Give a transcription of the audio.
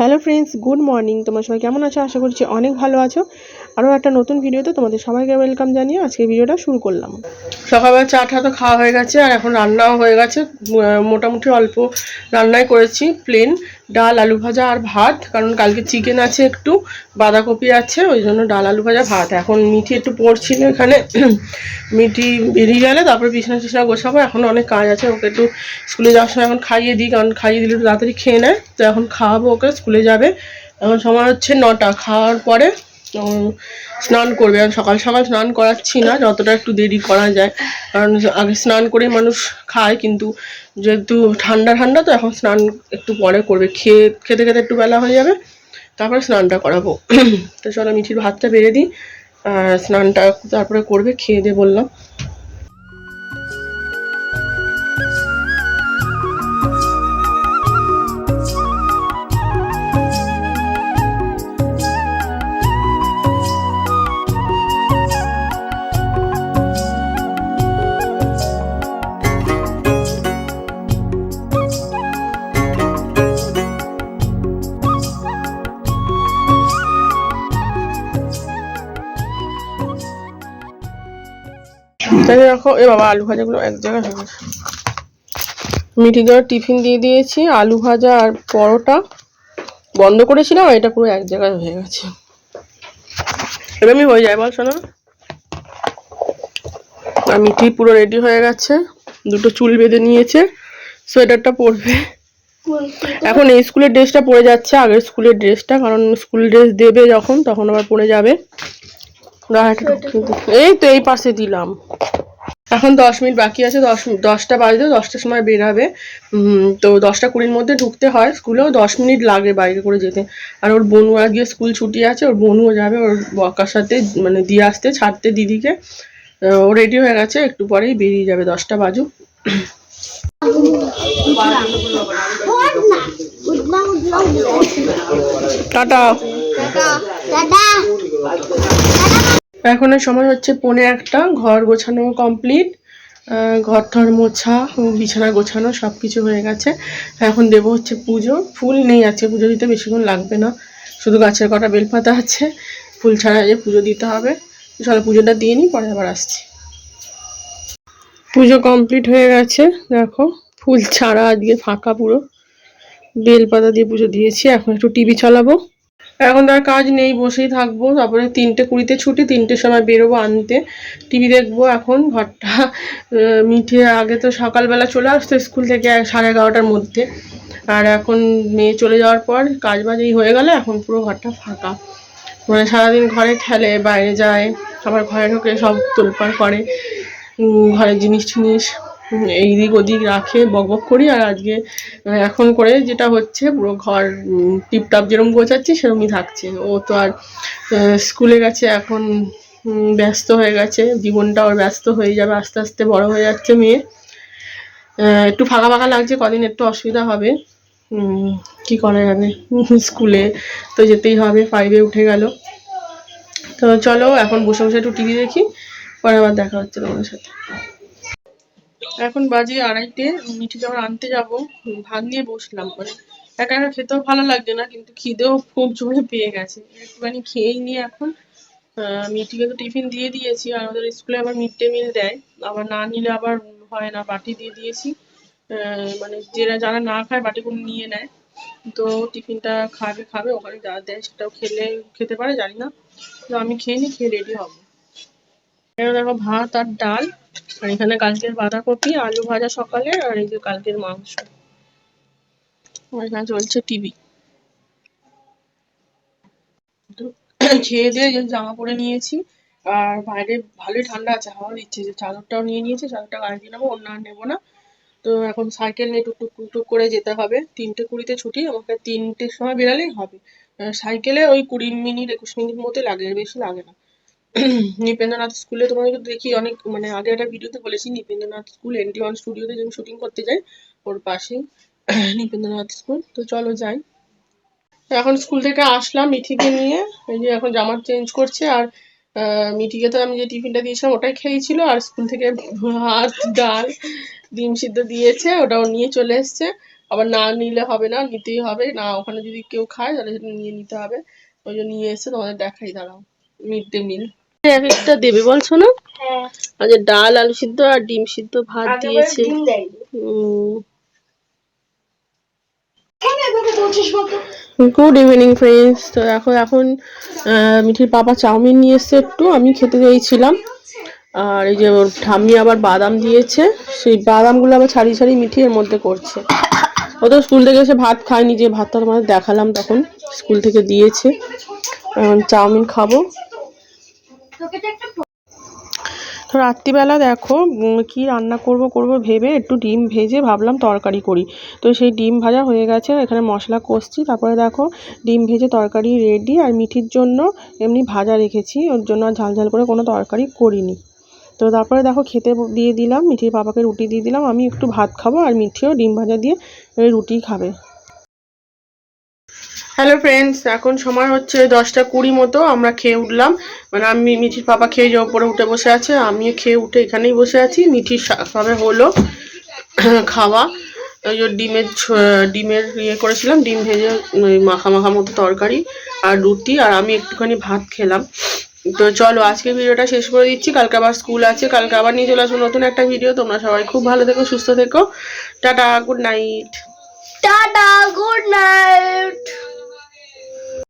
Hello friends, good morning. তোমার সবাই কেমন আছো? আশা করছি অনেক ভালো আছো। আরও একটা নতুন ভিডিওতে তোমাদের সবাইকে ওয়েলকাম জানিয়ে আজকে ভিডিওটা শুরু করলাম। সকালবেলা চা টা তো খাওয়া হয়ে গেছে, আর এখন রান্নাও হয়ে গেছে। মোটামুটি অল্প রান্নাই করেছি প্লেন ডাল, আলু ভাজা আর ভাত, কারণ কালকে চিকেন আছে একটু, বাঁধাকপি আছে, ওই জন্য ডাল, আলু ভাজা, ভাত। এখন মিঠি একটু পড়ছিল এখানে, মিঠি বেরিয়ে গেলে, তারপরে বিছানা টিছনা গোছাবো, এখন অনেক কাজ আছে, ওকে একটু স্কুলে যাওয়ার সময় এখন খাইয়ে দিই, কারণ খাইয়ে দিলে একটু তাড়াতাড়ি খেয়ে নেয়, তো এখন খাওয়াবো ওকে, স্কুলে যাবে। এখন সময় হচ্ছে নটা, খাওয়ার পরে স্নান করবে। আর সকাল সকাল স্নান করাচ্ছি না, যতটা একটু দেরি করা যায়। কারণ আগে স্নান করে মানুষ খায়, কিন্তু যেহেতু ঠান্ডা ঠান্ডা, তো এখন স্নান একটু পরে করবে। খেয়ে, খেতে খেতে একটু বেলা হয়ে যাবে, তারপরে স্নানটা করাবো। তো চলো মিঠির ভাতটা বেড়ে দিই, আর স্নানটা তারপরে করবে, খেয়ে দিয়ে বললাম। তাই রাখো। এ বাবা আলু ভাজাগুলো এক জায়গায় হয়ে গেছে। মিঠি দেওয়ার টিফিন দিয়ে দিয়েছি আলু ভাজা আর পরোটা। বন্ধ করেছিলাম এটা পুরো এক জায়গায় হয়ে গেছে। এবার আমি হয়ে যায় বল শোনো। আর মিঠি পুরো রেডি হয়ে গেছে। দুটো চুল বেঁধে নিয়েছে। সোয়েটারটা পরবে। এখন এই স্কুলের ড্রেসটা পরে যাচ্ছে আগের স্কুলের ড্রেসটা। কারণ স্কুল ড্রেস দেবে যখন তখন আবার পরে যাবে। এই তো এই পাশে দিলাম। এখন দশ মিনিট বাকি আছে দশ দশটা বাজবে দশটার সময় বেরাবে উম, তো দশটা কুড়ির মধ্যে ঢুকতে হয় স্কুলেও দশ মিনিট লাগে বাইরে করে যেতে। আর ওর বোনু আজকে স্কুল ছুটি আছে ওর বোনুও যাবে ওর বকার সাথে মানে দিয়ে আসতে ছাড়তে দিদিকে। ও রেডি হয়ে গেছে একটু পরেই বেরিয়ে যাবে দশটা বাজুক। টাটা। এর সময় হচ্ছে পনে একটা, ঘর গোছানো কমপ্লিট ঘর ঠর মোছা, বিছানা গোছানো সব কিছু হয়ে গেছে। এখন দেব হচ্ছে পুজো। ফুল নেই আছে পুজো দিতে বেশিক্ষণ লাগবে না। শুধু গাছের কটা বেলপাতা আছে, ফুল ছাড়া যে পুজো দিতে হবে। চলো পুজোটা দিয়ে নিই, পরে আবার আসছি। পুজো কমপ্লিট হয়ে গেছে, দেখো। ফুল ছাড়া আজকে ফাঁকা পুরো। বেলপাতা দিয়ে পুজো দিয়েছি, এখন একটু টিভি চালাবো। এখন তো আর কাজ নেই, বসেই থাকব। তারপরে তিনটে কুড়িতে ছুটি, তিনটের সময় বেরোবো আনতে। টিভি দেখব এখন, ঘরটা মিঠে। আগে তো সকালবেলা চলে আসতো স্কুল থেকে সাড়ে এগারোটার মধ্যে। আর এখন মেয়ে চলে যাওয়ার পর কাজ বাজ এই হয়ে গেলে, এখন পুরো ঘরটা ফাঁকা। মানে সারাদিন ঘরে খেলে বাইরে যায়, আবার ঘরে ঢোকে সব তোলপাড় করে ঘরের জিনিস টিনিস এইদিক ওদিক রাখে, বক বক করি, আর আজকে এখন করে যেটা হচ্ছে, পুরো ঘর টিপটাপ যেরকম গোছাচ্ছি, সেরকমই থাকছে। ও তো আর স্কুলে গেছে, এখন ব্যস্ত হয়ে গেছে। জীবনটা ওর ব্যস্ত হয়ে যাবে, আস্তে আস্তে বড় হয়ে যাচ্ছে মেয়ে। একটু ফাঁকা ফাঁকা লাগছে, কদিন একটু অসুবিধা হবে। কি করা যাবে? স্কুলে তো যেতেই হবে ফাইভে উঠে গেল। তো চলো, এখন বসে বসে একটু টিভি দেখি, পরে আবার দেখা হচ্ছে তোমাদের সাথে। এখন বাজে আড়াইটে, মিঠি যখন আনতে যাব, ভাত নিয়ে বসলাম মানে একা একা খেতেও ভালো লাগছে না, কিন্তু খিদেও খুব জোরে পেয়ে গেছে। একটুখানি খেয়েই নিয়ে এখন মিঠিকে তো টিফিন দিয়ে দিয়েছি, আর আমাদের স্কুলে আবার মিড ডে মিল দেয়। আবার না নিলে আবার হয় না, বাটি দিয়ে দিয়েছি। মানে যারা যারা না খায় বাটি করে নিয়ে নেয়। তো টিফিনটা খাবে খাবে, ওখানে যা দেয় সেটাও খেলে, খেতে পারে, জানি না। তো আমি খেয়ে নি খেয়ে রেডি হব। এখানে দেখো ভাত আর ডাল। আর এখানে কালকের বাঁধাকপি, আলু ভাজা সকালে, আর এই যে কালকের মাংস। এখানে চলছে টিভি। খেয়ে দিয়ে যে জামা পরে নিয়েছি, আর বাইরে ভালোই ঠান্ডা আছে, হাওয়া দিচ্ছে। যে চাদরটাও নিয়ে নিয়েছি, চাদরটা গায়ে দিয়ে নেব অন্য আর নেব না। তো এখন সাইকেল নিয়ে টুকটুক টুকটুক করে যেতে হবে। তিনটে কুড়িতে ছুটি, আমাকে তিনটের সময় বেরালেই হবে। সাইকেলে ওই কুড়ি মিনিট, একুশ মিনিট মতো লাগে, বেশি লাগে না। নিপেন্দ্রনাথ স্কুলে তোমাদেরকে দেখি অনেক মানে আগে একটা ভিডিওতে বলেছি, নিপেন্দ্রনাথ স্কুল এনটি ওয়ান স্টুডিওতে যে শুটিং করতে যাই ওর পাশেই নিপেন্দ্রনাথ স্কুল। তো চলো যাই। এখন স্কুল থেকে আসলাম মিঠিকে নিয়ে, এই যে এখন জামা চেঞ্জ করছে, আর মিঠিকে তো আমি যে টিফিনটা দিয়েছিলাম ওটাই খেয়েছিল, আর স্কুল থেকে ভাত, ডাল, ডিম সিদ্ধ দিয়েছে, ওটাও নিয়ে চলে এসছে। আবার না নিলে হবে না, নিতেই হবে, না ওখানে যদি কেউ খায় তাহলে সেটা নিয়ে নিতে হবে। ওই জন্য নিয়ে এসে তোমাদের দেখাই, দাঁড়াও। Mid day meal. একটা দেবে বলছো না আচ্ছা ডাল আলু সিদ্ধ আর ডিম সিদ্ধ ভাত দিয়েছে। গুড ইভিনিং ফ্রেন্ডস তো দেখো এখন মিঠির পাপা চাউমিন নিয়ে এসছে একটু আমি খেতে চাইছিলাম আর এই যে ওর ঠাম্মি আবার বাদাম দিয়েছে। সেই বাদামগুলো আবার ছাড়িয়ে ছাড়িয়ে মিঠি এর মধ্যে করছে। ও তো স্কুল থেকে এসে ভাত খায়নি যে ভাতটা তোমাদের দেখালাম তখন স্কুল থেকে দিয়েছে। এখন চাউমিন খাব। তো রাত্রিবেলা দেখো কি রান্না করব করব ভেবে একটু ডিম ভেজে ভাবলাম তরকারি করি। তো সেই ডিম ভাজা হয়ে গেছে, এখানে মশলা কষছি, তারপরে দেখো ডিম ভেজে তরকারি রেডি আর মিঠির জন্য এমনি ভাজা রেখেছি, ওর জন্য আর ঝাল ঝাল করে কোনো তরকারি করিনি। তো তারপরে দেখো খেতে দিয়ে দিলাম, মিঠির বাবাকে রুটি দিয়ে দিলাম, আমি একটু ভাত খাব, আর মিঠিও ডিম ভাজা দিয়ে রুটি খাবে। হ্যালো ফ্রেন্ডস এখন সময় হচ্ছে দশটা কুড়ি মতো, আমরা খেয়ে উঠলাম। মানে আমি মিঠির পাপা খেয়ে যে ওপরে উঠে বসে আছে, আমিও খেয়ে উঠে এখানেই বসে আছি। মিঠির সবে হলো খাওয়া। ওই ডিমের ডিমের ইয়ে করেছিলাম, ডিম ভেজে ওই মাখা মাখা মতো তরকারি আর রুটি, আর আমি একটুখানি ভাত খেলাম। তো চলো, আজকে ভিডিওটা শেষ করে দিচ্ছি। কালকে আবার স্কুল আছে, কালকে আবার নিয়ে চলে আসব নতুন একটা ভিডিও। তোমরা সবাই খুব ভালো থেকো, সুস্থ থেকো। Tata, good night. Tata, good night.